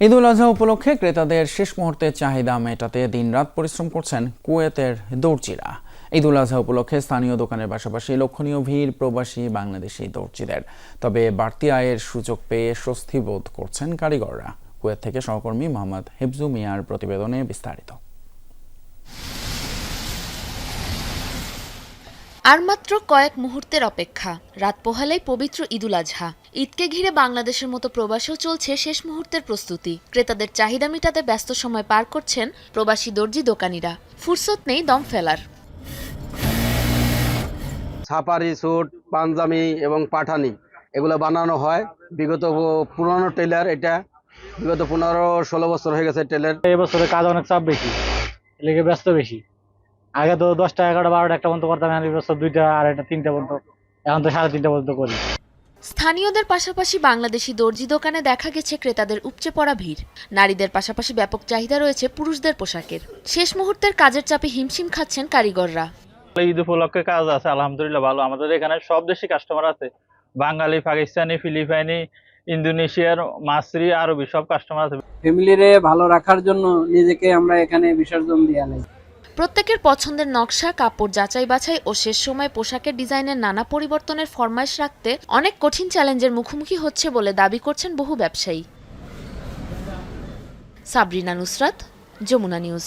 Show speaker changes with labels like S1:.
S1: ঈদুল আজহা উপলক্ষে ক্রেতাদের শেষ মুহূর্তে চাহিদা মেটাতে দিনরাত পরিশ্রম করছেন কুয়েতের দর্জিরা। ঈদুল আজহা উপলক্ষে স্থানীয় দোকানের পাশাপাশি লক্ষণীয় ভিড় প্রবাসী বাংলাদেশি দর্জিদের। তবে বাড়তি আয়ের সুযোগ পেয়ে স্বস্তি বোধ করছেন কারিগররা। কুয়েত থেকে সহকর্মী মোহাম্মদ হেফজু মিয়ার প্রতিবেদনে বিস্তারিত।
S2: আর মাত্র কয়েক মুহূর্তের অপেক্ষা। রাত পোহালেই পবিত্র ঈদুল আজহা। ঈদকে ঘিরে বাংলাদেশের মতো প্রবাসেও চলছে শেষ মুহূর্তের প্রস্তুতি। ক্রেতাদের চাহিদা মেটাতে ব্যস্ত সময় পার করছেন প্রবাসী দর্জি দোকানিরা। ফুরসত নেই দম ফেলার।
S3: ছাপারি স্যুট পাঞ্জামি এবং পাঠানি এগুলো বানানো হয়। বিগত পুরনো টেলার এটা। বিগত পনেরো ষোলো বছর হয়ে গেছে টেলার।
S4: এবছরে কাজ অনেক চাপ বেশি। লেগে ব্যস্ত বেশি। আগে তো দশটা এগারোটা বারোটা একটা পর্যন্ত করতাম এখন বছর দুইটা আড়াইটা তিনটা পর্যন্ত এখন তো সাড়ে তিনটা পর্যন্ত করি।
S2: স্থানীয়দের পাশাপাশি বাংলাদেশি দর্জি দোকানে দেখা গেছে ক্রেতাদের উপচে পড়া ভিড়। নারীদের পাশাপাশি ব্যাপক চাহিদা রয়েছে পুরুষদের পোশাকের। শেষ মুহূর্তের কাজের চাপে হিমশিম খাচ্ছেন কারিগররা।
S5: ঈদ উপলক্ষে কাজ আছে আলহামদুলিল্লাহ ভালো। আমাদের এখানে সব দেশি কাস্টমার আছে। বাঙালি পাকিস্তানি ফিলিপাইনি ইন্দোনেশিয়ার মাসরি আরবি সব কাস্টমার আছে।
S6: ফ্যামিলিরে ভালো রাখার জন্য নিজেকে আমরা এখানে বিসর্জন দিয়ে নেই
S2: প্রত্যেকের পছন্দের নকশা, কাপড় যাচাই বাছাই ও শেষ সময় পোশাকের ডিজাইনের নানা পরিবর্তনের ফরমাইশ রাখতে অনেক কঠিন চ্যালেঞ্জের মুখোমুখি হচ্ছে বলে দাবি করছেন বহু ব্যবসায়ী। সাবরিনা নুসরাত, যমুনা নিউজ।